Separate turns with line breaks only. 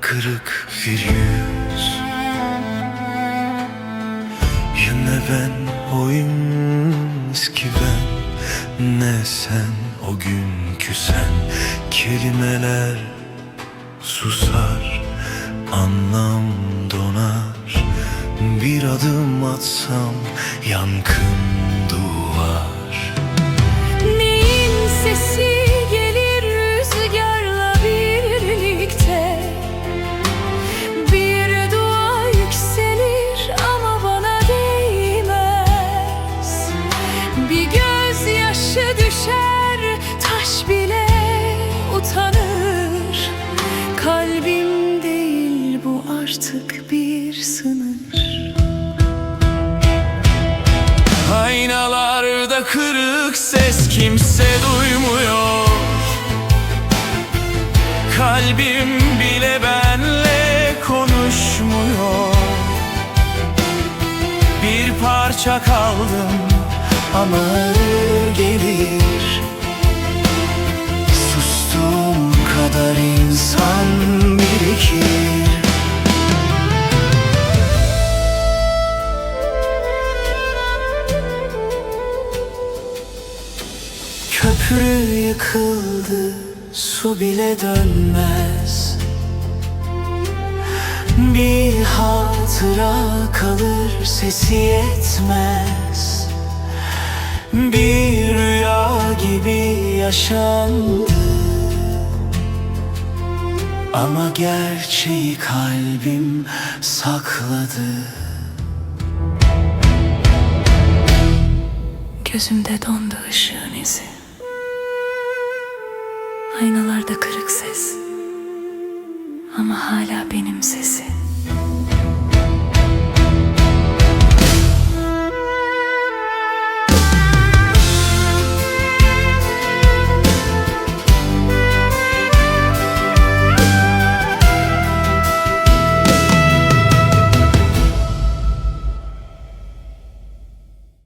kırık bir yüz. Yine ben oyum ki ben. Ne sen o günkü sen. Kelimeler susar Anlam donar. Bir adım atsam yankın
artık bir sınır.
Aynalarda kırık ses kimse duymuyor. Kalbim bile benle konuşmuyor. Bir parça kaldım ama Köprü yıkıldı, su bile dönmez. Bir hatıra kalır, sesi yetmez. Bir rüya gibi yaşandı. Ama gerçeği kalbim sakladı.
Gözümde dondu ışığın izi Aynalarda kırık ses. Ama hala benim sesi